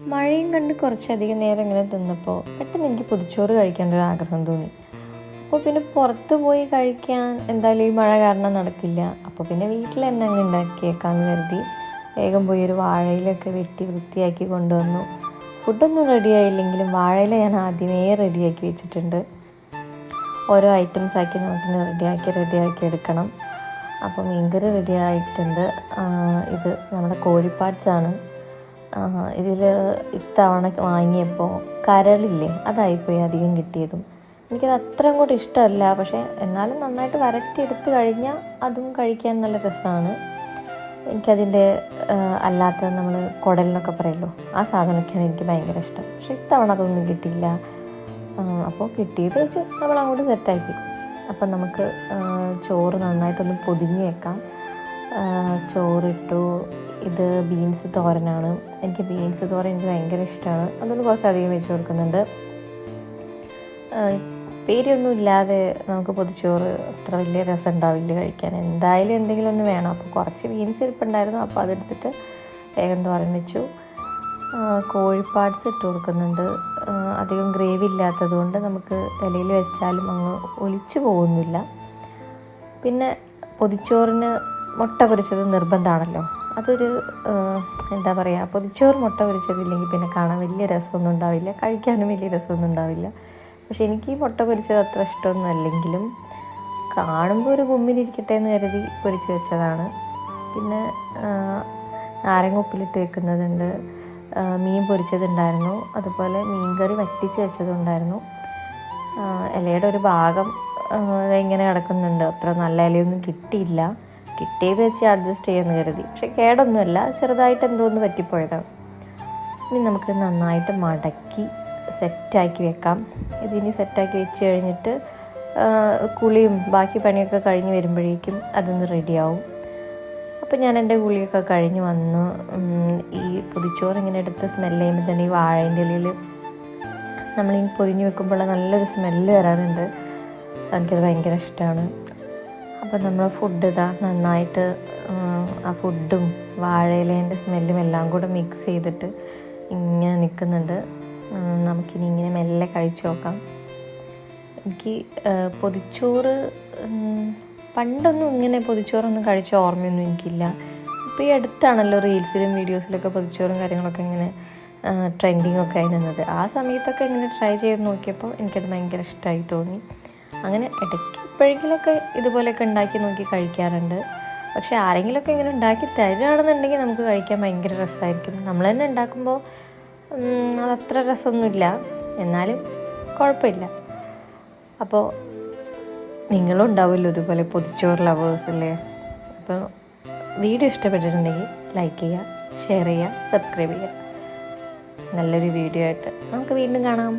മഴയും കണ്ട് കുറച്ചധികം നേരം ഇങ്ങനെ തിന്നപ്പോൾ പെട്ടെന്ന് എനിക്ക് പൊതിച്ചോറ് കഴിക്കേണ്ട ഒരു ആഗ്രഹം തോന്നി. അപ്പോൾ പിന്നെ പുറത്ത് പോയി കഴിക്കാൻ എന്തായാലും ഈ മഴ കാരണം നടക്കില്ല. അപ്പോൾ പിന്നെ വീട്ടിൽ തന്നെ അങ്ങ് ഉണ്ടാക്കിയേക്കാന്ന് കരുതി വേഗം പോയി ഒരു വാഴയിലൊക്കെ വെട്ടി വൃത്തിയാക്കി കൊണ്ടുവന്നു. ഫുഡൊന്നും റെഡിയായില്ലെങ്കിലും വാഴയില ഞാൻ ആദ്യമേ റെഡിയാക്കി വെച്ചിട്ടുണ്ട്. ഓരോ ഐറ്റംസ് ആക്കി നമുക്ക് റെഡിയാക്കി റെഡിയാക്കി എടുക്കണം. അപ്പോൾ മീൻകറി റെഡിയായിട്ടുണ്ട് ഇത് നമ്മുടെ കോഴിപ്പാട്സാണ്. ഇതിൽ ഇത്തവണ വാങ്ങിയപ്പോൾ കരളില്ലേ? അതായിപ്പോയി അധികം കിട്ടിയതും. എനിക്കത് അത്ര അങ്ങോട്ട് ഇഷ്ടമല്ല പക്ഷേ എന്നാലും നന്നായിട്ട് വരട്ടിയെടുത്ത് കഴിഞ്ഞാൽ അതും കഴിക്കാൻ നല്ല രസമാണ് എനിക്കതിന്റെ അല്ലാത്ത നമ്മൾ കുടൽ എന്നൊക്കെ പറയുമല്ലോ ആ സാധനമൊക്കെയാണ് എനിക്ക് ഭയങ്കര ഇഷ്ടം. പക്ഷേ ഇത്തവണ അതൊന്നും കിട്ടിയില്ല. അപ്പോൾ കിട്ടിയത് വെച്ച് നമ്മൾ അങ്ങോട്ട് സെറ്റാക്കി അപ്പം നമുക്ക് ചോറ് നന്നായിട്ടൊന്ന് പൊതിഞ്ഞ് വെക്കാം ചോറിട്ടു ഇത് ബീൻസ് തോരനാണ്. എനിക്ക് ബീൻസ് തോരൻ എനിക്ക് ഭയങ്കര ഇഷ്ടമാണ് അതുകൊണ്ട് കുറച്ചധികം വെച്ച് കൊടുക്കുന്നുണ്ട്. പേരിയൊന്നും ഇല്ലാതെ നമുക്ക് പൊതിച്ചോറ് അത്ര വലിയ രസം ഉണ്ടാവില്ല കഴിക്കാൻ. എന്തായാലും എന്തെങ്കിലും ഒന്ന് വേണം. അപ്പോൾ കുറച്ച് ബീൻസ് ഇരിപ്പുണ്ടായിരുന്നു. അപ്പോൾ അതെടുത്തിട്ട് വേഗം തോരൻ വെച്ചു. കോഴിപ്പാട്സ് ഇട്ട് കൊടുക്കുന്നുണ്ട്. അധികം ഗ്രേവി ഇല്ലാത്തതുകൊണ്ട് നമുക്ക് ഇലയിൽ വെച്ചാലും അങ്ങ് ഒലിച്ചു പോകുന്നില്ല. പിന്നെ പൊതിച്ചോറിന് മുട്ട പൊരിച്ചത് നിർബന്ധമാണല്ലോ അതൊരു എന്താ പറയുക പൊതിച്ചോറ് മുട്ട പൊരിച്ചതില്ലെങ്കിൽ പിന്നെ കാണാൻ വലിയ രസമൊന്നും ഉണ്ടാവില്ല. കഴിക്കാനും വലിയ രസമൊന്നും ഉണ്ടാവില്ല. പക്ഷെ എനിക്ക് ഈ മുട്ട പൊരിച്ചത് അത്ര ഇഷ്ടമൊന്നും അല്ലെങ്കിലും കാണുമ്പോൾ ഒരു ഗുമ്മിനിരിക്കട്ടെ എന്ന് കരുതി പൊരിച്ച് വെച്ചതാണ്. പിന്നെ നാരങ്ങൊപ്പിലിട്ട് വെക്കുന്നതുണ്ട്. മീൻ പൊരിച്ചതുണ്ടായിരുന്നു. അതുപോലെ മീൻ കറി വറ്റിച്ച് വെച്ചതുണ്ടായിരുന്നു. ഇലയുടെ ഒരു ഭാഗം ഇങ്ങനെ കിടക്കുന്നുണ്ട്. അത്ര നല്ല ഇലയൊന്നും കിട്ടിയില്ല. കിട്ടിയത് വെച്ച് അഡ്ജസ്റ്റ് ചെയ്യാമെന്ന് കരുതി. പക്ഷെ കേടൊന്നുമല്ല ചെറുതായിട്ട് എന്തോ ഒന്ന് പറ്റിപ്പോയതാണ്. ഇനി നമുക്ക് നന്നായിട്ട് മടക്കി സെറ്റാക്കി വെക്കാം. ഇതിനി സെറ്റാക്കി വെച്ച് കഴിഞ്ഞിട്ട് കുളിയും ബാക്കി പണിയൊക്കെ കഴിഞ്ഞ് വരുമ്പോഴേക്കും അതൊന്ന് റെഡിയാവും അപ്പം ഞാൻ എന്റെ കുളിയൊക്കെ കഴിഞ്ഞ് വന്നു ഈ പൊതിച്ചോറ് ഇങ്ങനെ എടുത്ത് സ്മെല്ല് ചെയ്യുമ്പോൾ തന്നെ ഈ വാഴേന്റെ ഇലയിൽ നമ്മളിങ്ങനെ പൊതിഞ്ഞ് വെക്കുമ്പോൾ നല്ലൊരു സ്മെല്ല് വരാറുണ്ട് എനിക്കത് ഭയങ്കര ഇഷ്ടമാണ്. അപ്പം നമ്മൾ ഫുഡ് ഇതാ നന്നായിട്ട് ആ ഫുഡും വാഴയിലേന്റെ സ്മെല്ലും എല്ലാം കൂടെ മിക്സ് ചെയ്തിട്ട് ഇങ്ങനെ നിൽക്കുന്നുണ്ട് നമുക്കിനി ഇങ്ങനെ മെല്ലെ കഴിച്ചു നോക്കാം. എനിക്ക് പൊതിച്ചോറ് പണ്ടൊന്നും ഇങ്ങനെ പൊതിച്ചോറൊന്നും കഴിച്ച ഓർമ്മയൊന്നും എനിക്കില്ല. ഇപ്പോൾ ഈ അടുത്താണല്ലോ റീൽസിലും വീഡിയോസിലൊക്കെ പൊതിച്ചോറും കാര്യങ്ങളൊക്കെ ഇങ്ങനെ ട്രെൻഡിങ് ഒക്കെ ആയി നിന്നത്. ആ സമയത്തൊക്കെ ഇങ്ങനെ ട്രൈ ചെയ്ത് നോക്കിയപ്പോൾ എനിക്കത് ഭയങ്കര ഇഷ്ടമായി തോന്നി. അങ്ങനെ ഇടയ്ക്ക് എപ്പോഴെങ്കിലുമൊക്കെ ഇതുപോലെയൊക്കെ ഉണ്ടാക്കി നോക്കി കഴിക്കാറുണ്ട്. പക്ഷെ ആരെങ്കിലുമൊക്കെ ഇങ്ങനെ ഉണ്ടാക്കി തരുകയാണെന്നുണ്ടെങ്കിൽ നമുക്ക് കഴിക്കാൻ ഭയങ്കര രസമായിരിക്കും. നമ്മൾ തന്നെ ഉണ്ടാക്കുമ്പോൾ അതത്ര രസമൊന്നുമില്ല. എന്നാലും കുഴപ്പമില്ല. അപ്പോൾ നിങ്ങളും ഉണ്ടാവുമല്ലോ ഇതുപോലെ പൊതിച്ചോറ് ലവേഴ്സ് അല്ലേ? അപ്പോൾ വീഡിയോ ഇഷ്ടപ്പെട്ടിട്ടുണ്ടെങ്കിൽ ലൈക്ക് ചെയ്യുക ഷെയർ ചെയ്യുക സബ്സ്ക്രൈബ് ചെയ്യുക. നല്ലൊരു വീഡിയോ ആയിട്ട് നമുക്ക് വീണ്ടും കാണാം.